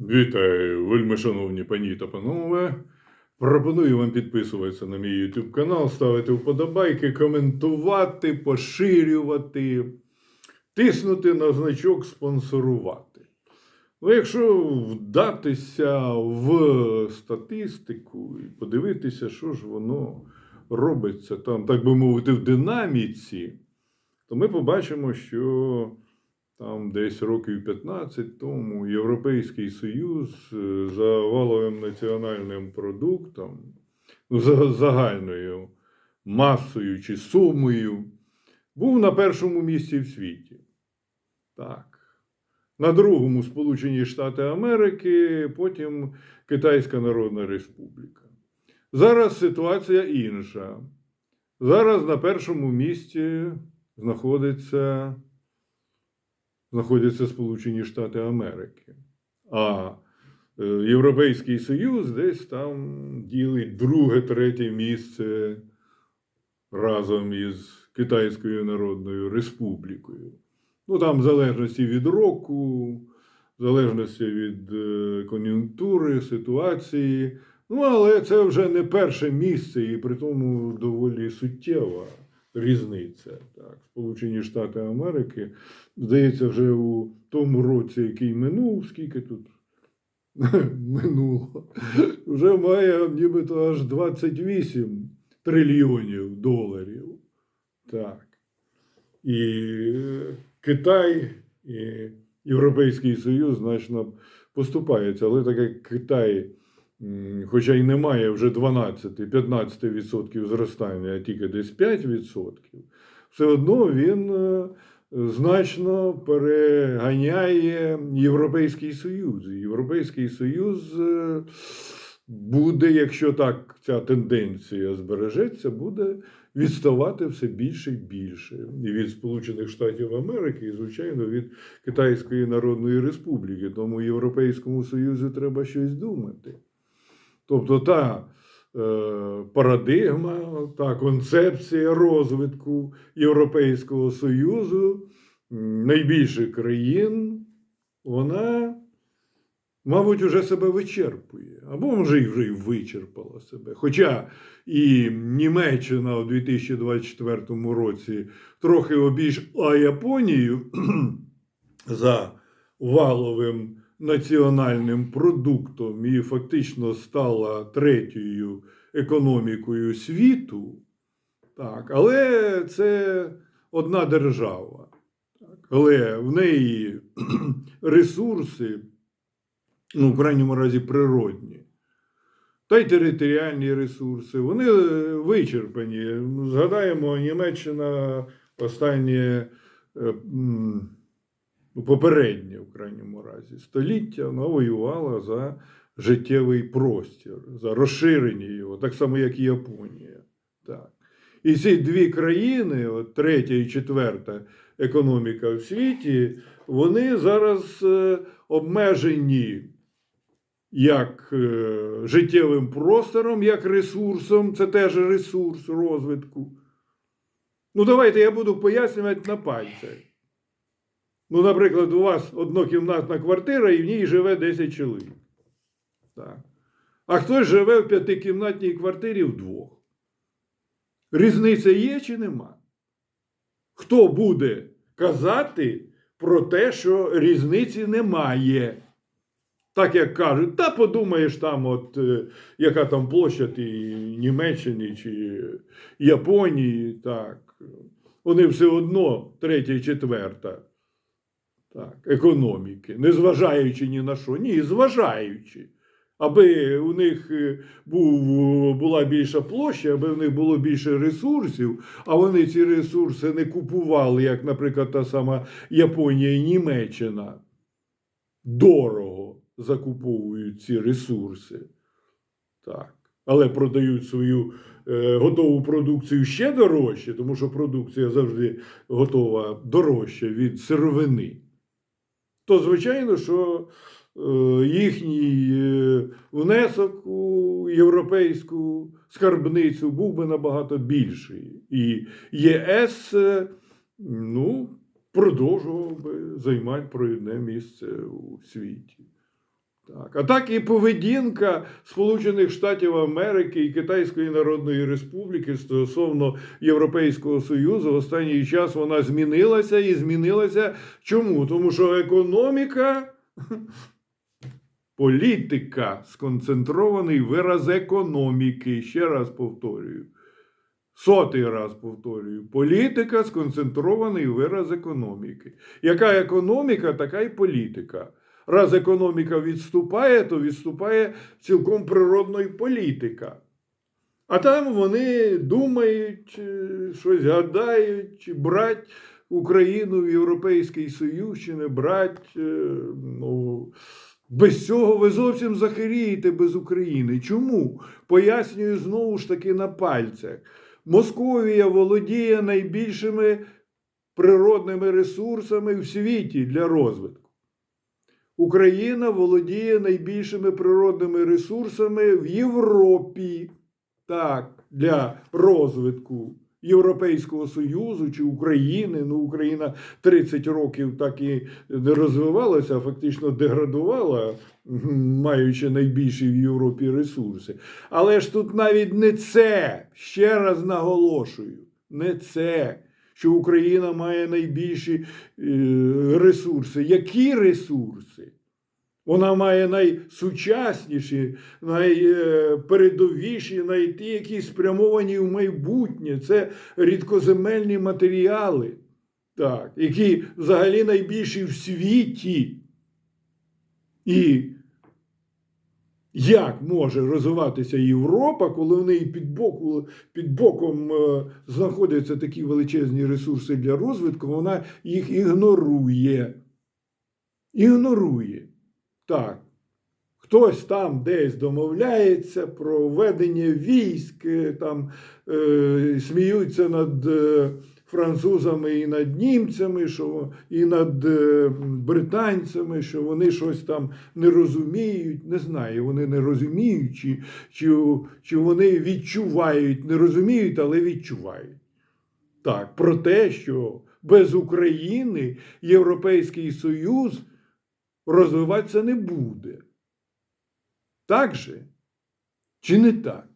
Вітаю, вельми шановні пані та панове. Пропоную вам підписуватися на мій YouTube канал, ставити вподобайки, коментувати, поширювати, тиснути на значок спонсорувати. Ну, якщо вдатися в статистику і подивитися, що ж воно робиться там, так би мовити, в динаміці, то ми побачимо, що там десь років 15 тому Європейський Союз е, за валовим національним продуктом, ну, за загальною масою чи сумою, був на першому місці в світі. Так. На другому Сполучені Штати Америки, потім Китайська Народна Республіка. Зараз ситуація інша. Зараз на першому місці знаходиться знаходяться Сполучені Штати Америки. А е, Європейський Союз десь там ділить друге, третє місце разом із Китайською Народною Республікою. Ну там в залежності від року, в залежності від е, кон'юнктури, ситуації. Ну, але це вже не перше місце, і при тому доволі суттєва різниця. Так. Сполучені Штати Америки, здається, вже у тому році, який минув, скільки тут минуло, вже має нібито аж 28 трильйонів доларів. Так. І Китай і Європейський Союз значно поступаються, але так як Китай. Хоча й немає вже 12-15% зростання, а тільки десь 5%, все одно він е, значно переганяє Європейський Союз. Європейський Союз е, буде, якщо так ця тенденція збережеться, буде відставати все більше і більше. І від Сполучених Штатів Америки, і, звичайно, від Китайської Народної Республіки. Тому Європейському Союзу треба щось думати. Тобто та е, парадигма, та концепція розвитку Європейського Союзу найбільших країн, вона, мабуть, вже себе вичерпує. Або може і вже й вичерпала себе. Хоча і Німеччина у 2024 році трохи обійшла Японію за валовим національним продуктом і фактично стала третьою економікою світу, так, але це одна держава. Але в неї ресурси, ну, в крайньому разі, природні. Та й територіальні ресурси, вони е, вичерпані. Згадаємо, Німеччина останнє е, ну, попереднє в крайньому разі століття вона воювала за життєвий простір, за розширення його, так само, як і Японія. Так. І ці дві країни, от третя і четверта економіка в світі, вони зараз е, обмежені як е, життєвим простором, як ресурсом, це теж ресурс розвитку. Ну, давайте я буду пояснювати на пальцях. Ну, наприклад, у вас однокімнатна квартира і в ній живе 10 чоловік. Так. А хтось живе в п'ятикімнатній квартирі вдвох. Різниця є чи нема? Хто буде казати про те, що різниці немає? Так як кажуть, та подумаєш там, от е, яка там площа і Німеччини чи Японії, так. Вони все одно третя і четверта так, економіки, незважаючи ні на що. Ні, зважаючи. Аби у них е, був, була більша площа, аби в них було більше ресурсів, а вони ці ресурси не купували, як, наприклад, та сама Японія і Німеччина. Дорого закуповують ці ресурси. Так. Але продають свою е, готову продукцію ще дорожче, тому що продукція завжди готова дорожче від сировини. То, звичайно, що е, їхній е, внесок у європейську скарбницю був би набагато більший. І ЄС е, ну, продовжував би займати провідне місце у світі. Так. А так і поведінка Сполучених Штатів Америки і Китайської Народної Республіки стосовно Європейського Союзу в останній час вона змінилася і змінилася чому? Тому що економіка, політика, сконцентрований вираз економіки. Ще раз повторюю. Сотий раз повторюю, політика сконцентрований вираз економіки. Яка економіка, така й політика. Раз економіка відступає, то відступає цілком природно й політика. А там вони думають, е, щось гадають, чи брать Україну в Європейський Союз, чи не брать. е, Ну, без цього ви зовсім захирієте без України. Чому? Пояснюю знову ж таки на пальцях. Московія володіє найбільшими природними ресурсами в світі для розвитку. Україна володіє найбільшими природними ресурсами в Європі. Так, для розвитку Європейського Союзу чи України. Ну, Україна 30 років так і не розвивалася, а фактично деградувала, маючи найбільші в Європі ресурси. Але ж тут навіть не це, ще раз наголошую, не це, що Україна має найбільші е, ресурси. Які ресурси? Вона має найсучасніші, найпередовіші, най ті, які спрямовані в майбутнє. Це рідкоземельні матеріали, так, які взагалі найбільші в світі. І як може розвиватися Європа, коли в неї під, боку, під боком е, знаходяться такі величезні ресурси для розвитку, вона їх ігнорує. Ігнорує. Так. Хтось там десь домовляється про ведення військ, е, там е, сміються над е, французами і над німцями, що, і над е, британцями, що вони щось там не розуміють. Не знаю, вони не розуміють, чи, чи, чи вони відчувають, не розуміють, але відчувають. Так, про те, що без України Європейський Союз розвиватися не буде. Так же? Чи не так?